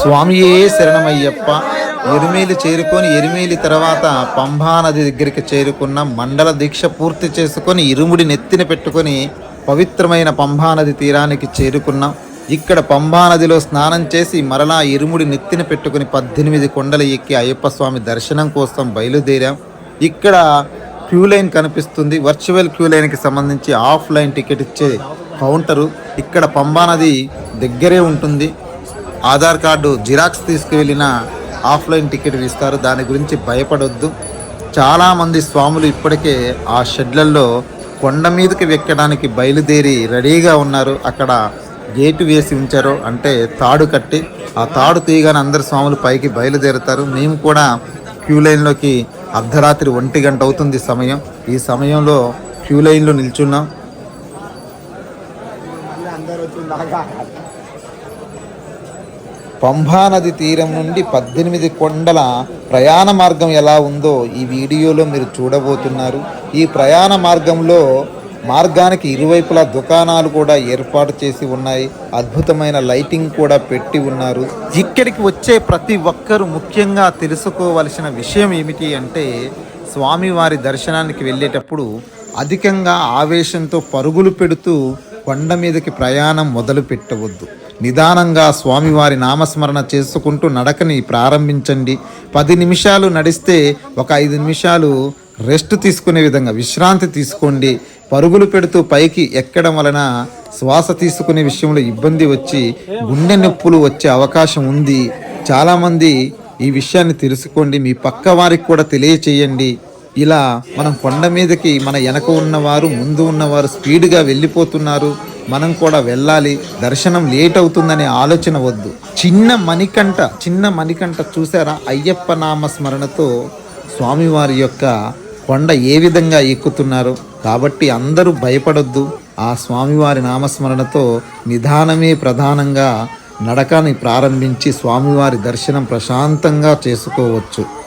స్వామియే శరణమయ్యప్ప. ఎరిమేలి చేరుకొని ఎరిమేలి తర్వాత పంభా నది దగ్గరికి చేరుకున్న మండల దీక్ష పూర్తి చేసుకొని ఇరుముడి నెత్తిన పెట్టుకొని పవిత్రమైన పంభా నది తీరానికి చేరుకున్నాం. ఇక్కడ పంభా నదిలో స్నానం చేసి మరలా ఇరుముడి నెత్తిన పెట్టుకుని పద్దెనిమిది కొండలు ఎక్కి అయ్యప్ప స్వామి దర్శనం కోసం బయలుదేరాం. ఇక్కడ క్యూ లైన్ కనిపిస్తుంది. వర్చువల్ క్యూ లైన్కి సంబంధించి ఆఫ్లైన్ టికెట్ ఇచ్చే కౌంటరు. ఇక్కడ పంబా నది దగ్గరే ఉంటుంది. ఆధార్ కార్డు జిరాక్స్ తీసుకువెళ్ళిన ఆఫ్లైన్ టికెట్ ఇస్తారు దాని గురించి భయపడొద్దు. చాలామంది స్వాములు ఇప్పటికే ఆ షెడ్లలో కొండ మీదకి ఎక్కడానికి బయలుదేరి రెడీగా ఉన్నారు. అక్కడ గేటు వేసి ఉంచారు. అంటే తాడు కట్టి ఆ తాడు తీయగానే అందరు స్వాములు పైకి బయలుదేరుతారు. మేము కూడా క్యూ లైన్లోకి అర్ధరాత్రి ఒంటి గంట అవుతుంది సమయం. ఈ సమయంలో క్యూ లైన్లో నిల్చున్నాం. పంభా నది తీరం నుండి పద్దెనిమిది కొండల ప్రయాణ మార్గం ఎలా ఉందో ఈ వీడియోలో మీరు చూడబోతున్నారు. ఈ ప్రయాణ మార్గంలో మార్గానికి ఇరువైపులా దుకాణాలు కూడా ఏర్పాటు చేసి ఉన్నాయి. అద్భుతమైన లైటింగ్ కూడా పెట్టి ఉన్నారు. ఇక్కడికి వచ్చే ప్రతి ఒక్కరూ ముఖ్యంగా తెలుసుకోవలసిన విషయం ఏమిటి అంటే స్వామివారి దర్శనానికి వెళ్ళేటప్పుడు అధికంగా ఆవేశంతో పరుగులు పెడుతూ కొండ మీదకి ప్రయాణం మొదలు పెట్టవద్దు నిదానంగా స్వామివారి నామస్మరణ చేసుకుంటూ నడకని ప్రారంభించండి. పది నిమిషాలు నడిస్తే ఒక ఐదు నిమిషాలు రెస్ట్ తీసుకునే విధంగా విశ్రాంతి తీసుకోండి. పరుగులు పెడుతూ పైకి ఎక్కడం వలన శ్వాస తీసుకునే విషయంలో ఇబ్బంది వచ్చి గుండె నొప్పులు వచ్చే అవకాశం ఉంది. చాలామంది ఈ విషయాన్ని తెలుసుకోండి. మీ పక్క వారికి కూడా తెలియచేయండి. ఇలా మనం కొండ మీదకి మన వెనక ఉన్నవారు ముందు ఉన్నవారు స్పీడ్గా వెళ్ళిపోతున్నారు. మనం కూడా వెళ్ళాలి. దర్శనం లేట్ అవుతుందనే ఆలోచన వద్దు. చిన్న మణికంఠ చిన్న మణికంఠ చూసారా? అయ్యప్ప నామ స్మరణతో స్వామివారి యొక్క కొండ ఏ విధంగా ఎక్కుతున్నారు? కాబట్టి అందరూ భయపడొద్దు. ఆ స్వామివారి నామస్మరణతో నిదానమే ప్రధానంగా నడకని ప్రారంభించి స్వామివారి దర్శనం ప్రశాంతంగా చేసుకోవచ్చు.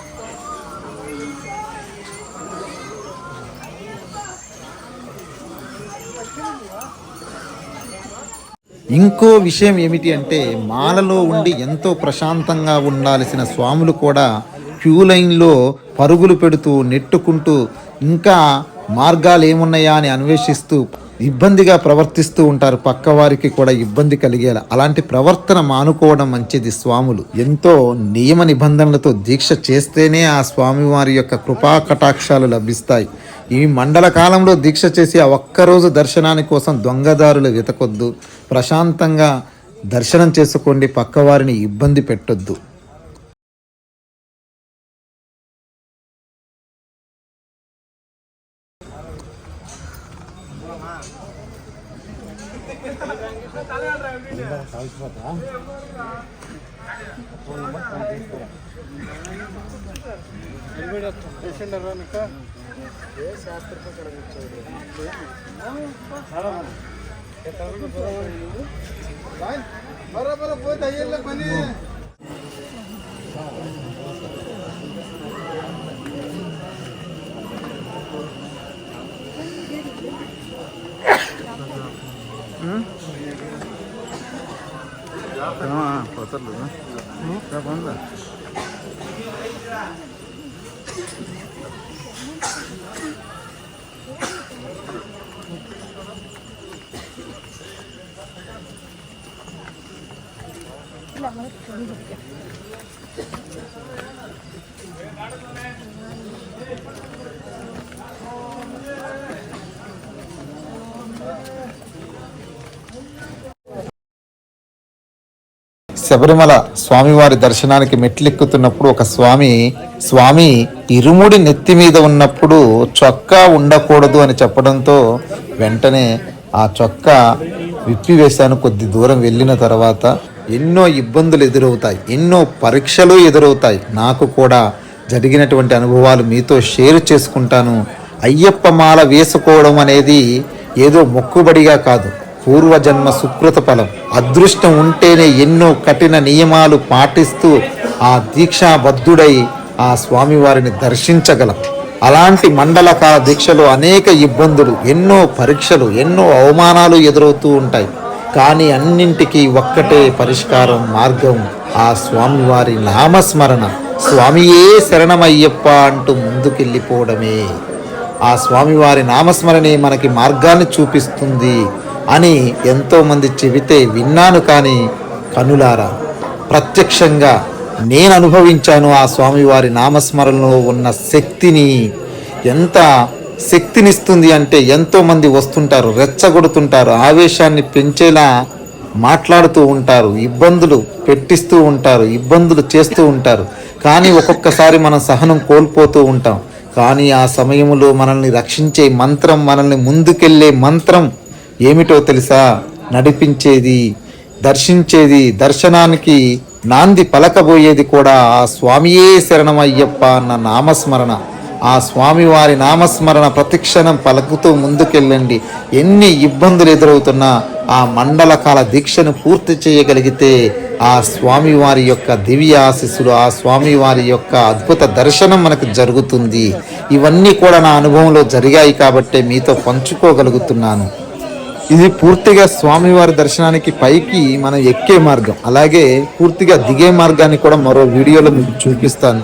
ఇంకో విషయం ఏమిటి అంటే మాలలో ఉండి ఎంతో ప్రశాంతంగా ఉండాల్సిన స్వాములు కూడా క్యూ లైన్లో పరుగులు పెడుతూ నెట్టుకుంటూ ఇంకా మార్గాలు ఏమున్నాయా అని అన్వేషిస్తూ ఇబ్బందిగా ప్రవర్తిస్తూ ఉంటారు. పక్క వారికి కూడా ఇబ్బంది కలిగేలా. అలాంటి ప్రవర్తన మానుకోవడం మంచిది స్వాములు. ఎంతో నియమ నిబంధనలతో దీక్ష చేస్తేనే ఆ స్వామివారి యొక్క కృపా కటాక్షాలు లభిస్తాయి. ఈ మండల కాలంలో దీక్ష చేసి ఆ ఒక్కరోజు దర్శనాని కోసం దొంగదారులు వెతకొద్దు. ప్రశాంతంగా దర్శనం చేసుకోండి. పక్కవారిని ఇబ్బంది పెట్టొద్దు. పొసర్లు ఉందా Thank you. శబరిమల స్వామివారి దర్శనానికి మెట్లెక్కుతున్నప్పుడు ఒక స్వామి స్వామి ఇరుముడి నెత్తి మీద ఉన్నప్పుడు చొక్కా ఉండకూడదు అని చెప్పడంతో వెంటనే ఆ చొక్కా విప్పివేశాను కొద్ది దూరం వెళ్ళిన తర్వాత. ఎన్నో ఇబ్బందులు ఎదురవుతాయి ఎన్నో పరీక్షలు ఎదురవుతాయి. నాకు కూడా జరిగినటువంటి అనుభవాలు మీతో షేర్ చేసుకుంటాను. అయ్యప్ప మాల వేసుకోవడం అనేది ఏదో మొక్కుబడిగా కాదు. పూర్వజన్మ సుకృత ఫలం. అదృష్టం ఉంటేనే ఎన్నో కఠిన నియమాలు పాటిస్తూ ఆ దీక్షాబద్ధుడై ఆ స్వామివారిని దర్శించగలం. అలాంటి మండలకాల దీక్షలో అనేక ఇబ్బందులు ఎన్నో పరీక్షలు ఎన్నో అవమానాలు ఎదురవుతూ ఉంటాయి. కానీ అన్నింటికీ ఒక్కటే పరిష్కారం మార్గం ఆ స్వామివారి నామస్మరణ. స్వామియే శరణమయ్యప్ప అంటూ ముందుకెళ్ళిపోవడమే. ఆ స్వామివారి నామస్మరణే మనకి మార్గాన్ని చూపిస్తుంది. అని ఎంతోమంది చెబితే విన్నాను కానీ కనులారా ప్రత్యక్షంగా నేను అనుభవించాను ఆ స్వామివారి నామస్మరణలో ఉన్న శక్తిని. ఎంత శక్తినిస్తుంది అంటే ఎంతోమంది వస్తుంటారు రెచ్చగొడుతుంటారు ఆవేశాన్ని పెంచేలా మాట్లాడుతూ ఉంటారు ఇబ్బందులు పెట్టిస్తూ ఉంటారు ఇబ్బందులు చేస్తూ ఉంటారు. కానీ ఒక్కొక్కసారి మనం సహనం కోల్పోతూ ఉంటాం. కానీ ఆ సమయంలో మనల్ని రక్షించే మంత్రం మనల్ని ముందుకెళ్ళే మంత్రం ఏమిటో తెలుసా? నడిపించేది దర్శించేది దర్శనానికి నాంది పలకబోయేది కూడా ఆ స్వామియే శరణమయ్యప్ప అన్న నామస్మరణ. ఆ స్వామివారి నామస్మరణ ప్రతిక్షణం పలుకుతూ ముందుకెళ్ళండి. ఎన్ని ఇబ్బందులు ఎదురవుతున్నా ఆ మండలకాల దీక్షను పూర్తి చేయగలిగితే ఆ స్వామివారి యొక్క దివ్య ఆశీస్సులు ఆ స్వామివారి యొక్క అద్భుత దర్శనం మనకు జరుగుతుంది. ఇవన్నీ కూడా నా అనుభవంలో జరిగాయి కాబట్టే మీతో పంచుకోగలుగుతున్నాను. ఇది పూర్తిగా స్వామివారి దర్శనానికి పైకి మనం ఎక్కే మార్గం. అలాగే పూర్తిగా దిగే మార్గాన్ని కూడా మరో వీడియోలో మీకు చూపిస్తాను.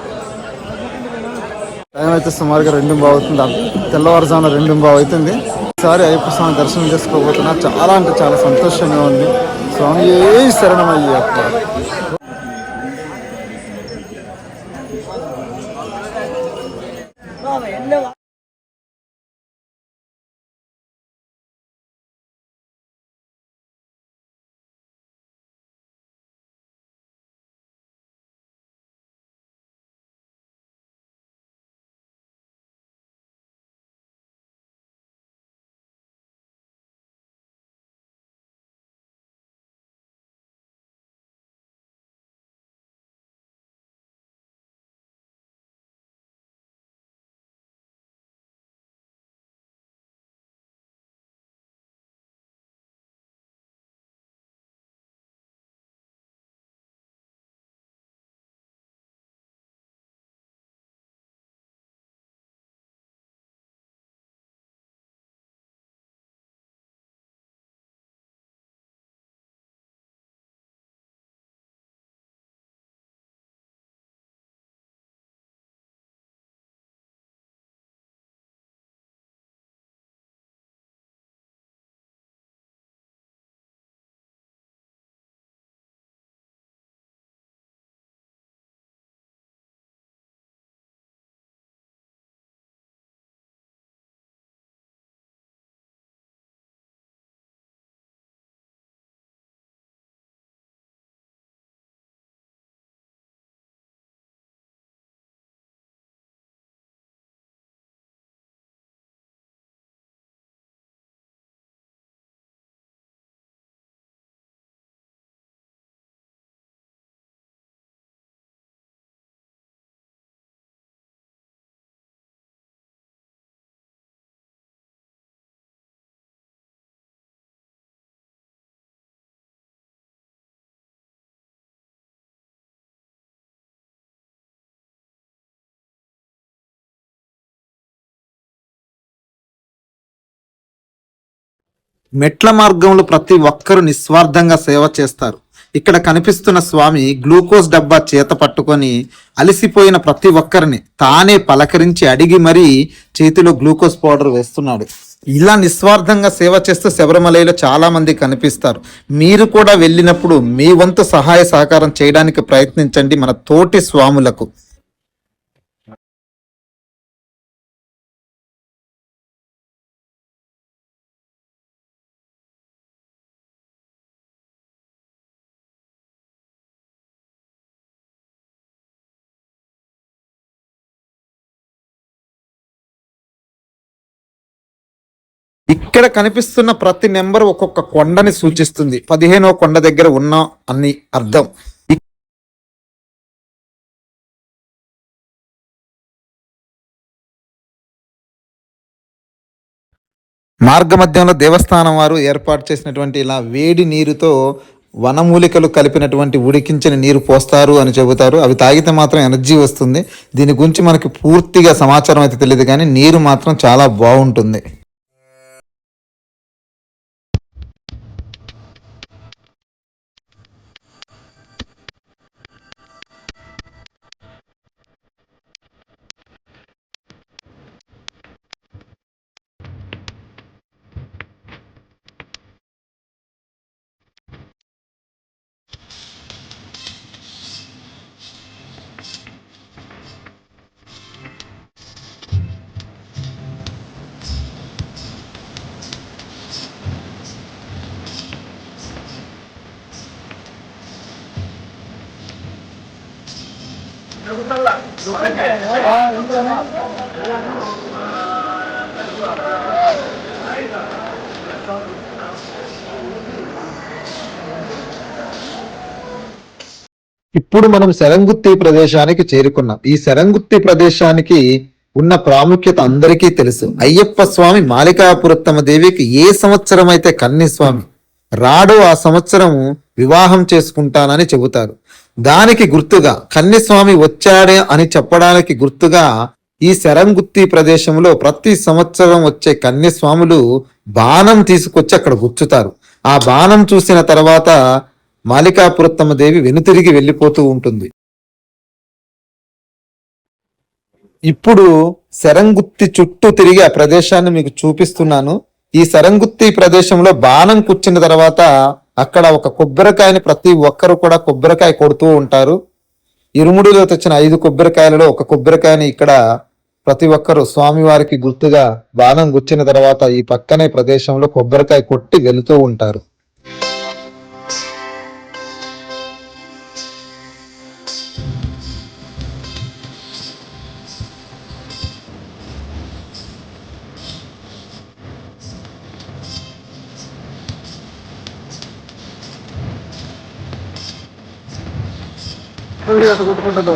టైం అయితే సుమారుగా రెండు బాగుతుంది అవుతుంది తెల్లవారుజామున రెండు బాగుతుంది అవుతుంది ఈసారి అయ్యప్ప స్వామి దర్శనం చేసుకోబోతున్నా. చాలా అంటే చాలా సంతోషంగా ఉంది. స్వామి ఏ శరణమయ్యప్ప. మెట్ల మార్గంలో ప్రతి ఒక్కరూ నిస్వార్థంగా సేవ చేస్తారు. ఇక్కడ కనిపిస్తున్న స్వామి గ్లూకోజ్ డబ్బా చేత పట్టుకొని అలసిపోయిన ప్రతి ఒక్కరిని తానే పలకరించి అడిగి మరీ చేతిలో గ్లూకోజ్ పౌడర్ వేస్తున్నాడు. ఇలా నిస్వార్థంగా సేవ చేస్తూ శబరిమలలో చాలామంది కనిపిస్తారు. మీరు కూడా వెళ్ళినప్పుడు మీ వంతు సహాయ సహకారం చేయడానికి ప్రయత్నించండి మన తోటి స్వాములకు. ఇక్కడ కనిపిస్తున్న ప్రతి నెంబర్ ఒక్కొక్క కొండని సూచిస్తుంది. పదిహేనో కొండ దగ్గర ఉన్న అని అర్థం. మార్గ మధ్యంలో దేవస్థానం వారు ఏర్పాటు చేసినటువంటి ఇలా వేడి నీరుతో వనమూలికలు కలిపినటువంటి ఉడికించిన నీరు పోస్తారు అని చెబుతారు. అవి తాగితే మాత్రం ఎనర్జీ వస్తుంది. దీని గురించి మనకి పూర్తిగా సమాచారం అయితే తెలియదు కానీ నీరు మాత్రం చాలా బాగుంటుంది. ఇప్పుడు మనం శరంగుత్తి ప్రదేశానికి చేరుకున్నాం. ఈ శరంగుత్తి ప్రదేశానికి ఉన్న ప్రాముఖ్యత అందరికీ తెలుసు. అయ్యప్ప స్వామి మాలికాపురత్తమ దేవికి ఏ సంవత్సరం అయితే కన్ని స్వామి రాడో ఆ సంవత్సరం వివాహం చేసుకుంటానని చెబుతారు. దానికి గుర్తుగా కన్యస్వామి వచ్చాడే అని చెప్పడానికి గుర్తుగా ఈ శరంగుత్తి ప్రదేశంలో ప్రతి సంవత్సరం వచ్చే కన్యస్వాములు బాణం తీసుకొచ్చి అక్కడ గుచ్చుతారు. ఆ బాణం చూసిన తర్వాత మాలికాపురత్తమ్మ దేవి వెనుతిరిగి వెళ్ళిపోతూ ఉంటుంది. ఇప్పుడు శరంగుత్తి చుట్టూ తిరిగి ఆ ప్రదేశాన్ని మీకు చూపిస్తున్నాను. ఈ శరంగుత్తి ప్రదేశంలో బాణం కూర్చున్న తర్వాత అక్కడ ఒక కొబ్బరికాయని ప్రతి ఒక్కరు కూడా కొబ్బరికాయ కొడుతూ ఉంటారు. ఇరుముడిలో తెచ్చిన ఐదు కొబ్బరికాయలలో ఒక కొబ్బరికాయని ఇక్కడ ప్రతి ఒక్కరు స్వామివారికి గుర్తుగా బాణం గుచ్చిన తర్వాత ఈ పక్కనే ప్రదేశంలో కొబ్బరికాయ కొట్టి వెళుతూ ఉంటారు. കൊടുക്കണ്ടല്ലോ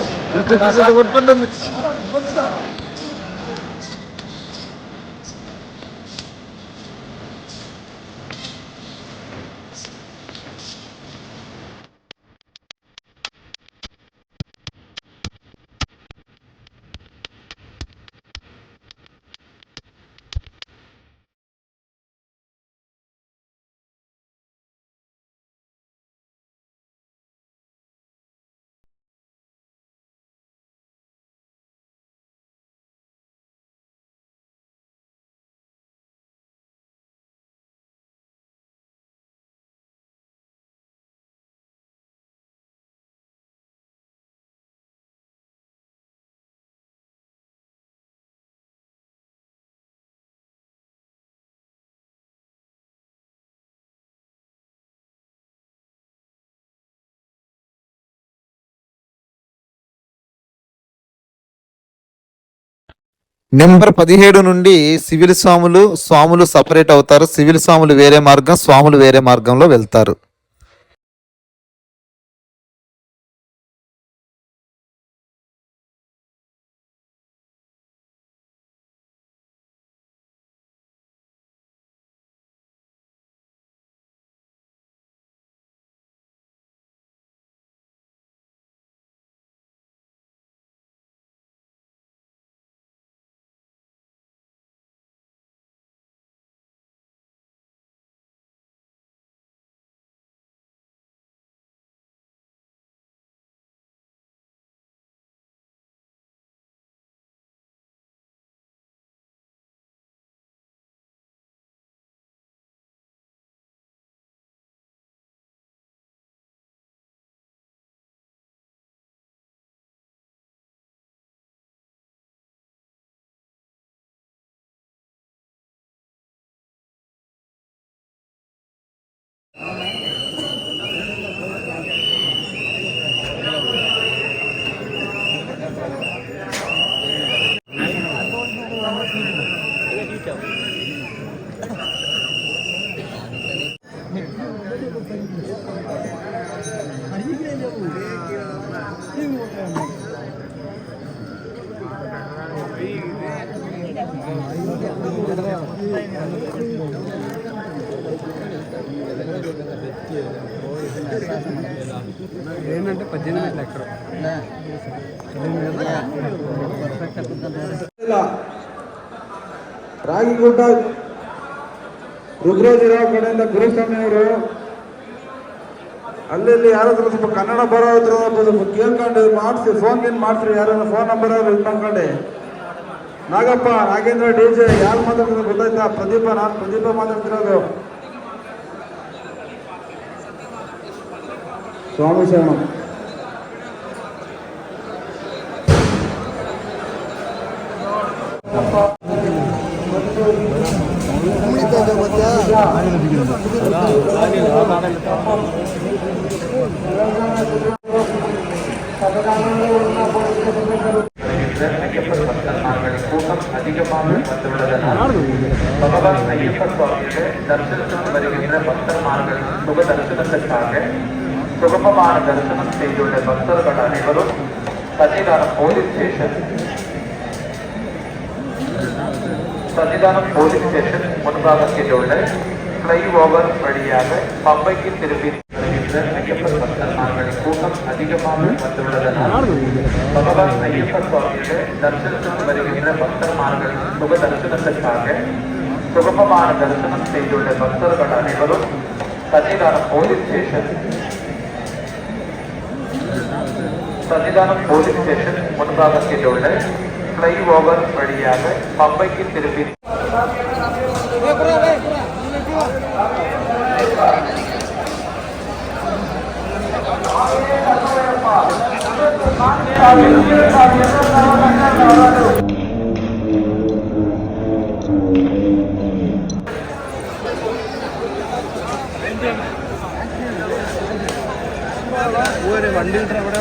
കൊടുക്കണ്ടെന്ന് నెంబర్ పదిహేడు నుండి సివిల్ స్వాములు స్వాములు సపరేట్ అవుతారు. సివిల్ స్వాములు వేరే మార్గం స్వాములు వేరే మార్గంలో వెళ్తారు. ರಾಗಿಗುಡ್ಡ ರುದ್ರಾಜಿರಾವ್ ಕಡೆಯಿಂದ ಗುರುಸ್ವಾಮಿಯವರು ಅಲ್ಲಲ್ಲಿ ಯಾರಾದ್ರೂ ಸ್ವಲ್ಪ ಕನ್ನಡ ಬರೋದ್ರ ಸ್ವಲ್ಪ ಕೇಳ್ಕೊಂಡು ಮಾಡಿಸಿ ಫೋನ್ ಗಿನ್ ಮಾಡ್ತೀರಿ ಯಾರನ್ನ ಫೋನ್ ನಂಬರ್ ಇದು ಮಾಡ್ಕೊಂಡು ನಾಗಪ್ಪ, ನಾಗೇಂದ್ರ ಡಿ ಜೆ, ಯಾರು ಮಾತಾಡ್ತಾರೆ ಗೊತ್ತಾಯ್ತಾ? ಪ್ರದೀಪ, ನಾನು ಪ್ರದೀಪ ಮಾತಾಡ್ತಿರೋದು. ಸ್ವಾಮಿ ಶರಣ. கூட்டம் அதிகமாக வந்துள்ளதனால் பகவான் ஐயப்ப சுவாமியை தரிசனம் வருகின்ற பக்தர்மார்களின் சுக தரிசனத்திற்காக சுகமமான தரிசனம் செய்துள்ள பக்தர்கள் அனைவரும் Sannidhanam police station Sannidhanam police station முன்பாகத்தில் உள்ள ஃப்ளைஓவர் வழியாக பம்பைக்கு திரும்பி வருகின்ற ஐயப்பன் பக்தர்மார்களின் கூட்டம் அதிகமாக வந்துள்ளதனால் பகவான் ஐயப்ப சுவாமியை தரிசனம் வருகின்ற பக்தர்மார்களின் சுக தரிசனத்திற்காக சுகமமான தரிசனம் செய்துள்ள பக்தர்கள் அனைவரும் Sannidhanam police station. Sannidhanam police station முன்பாகத்தில் உள்ள ஃப்ளை ஓவர் வழியாக பம்பைக்கு திரும்பி ഒരു വണ്ടി ഇവിടെ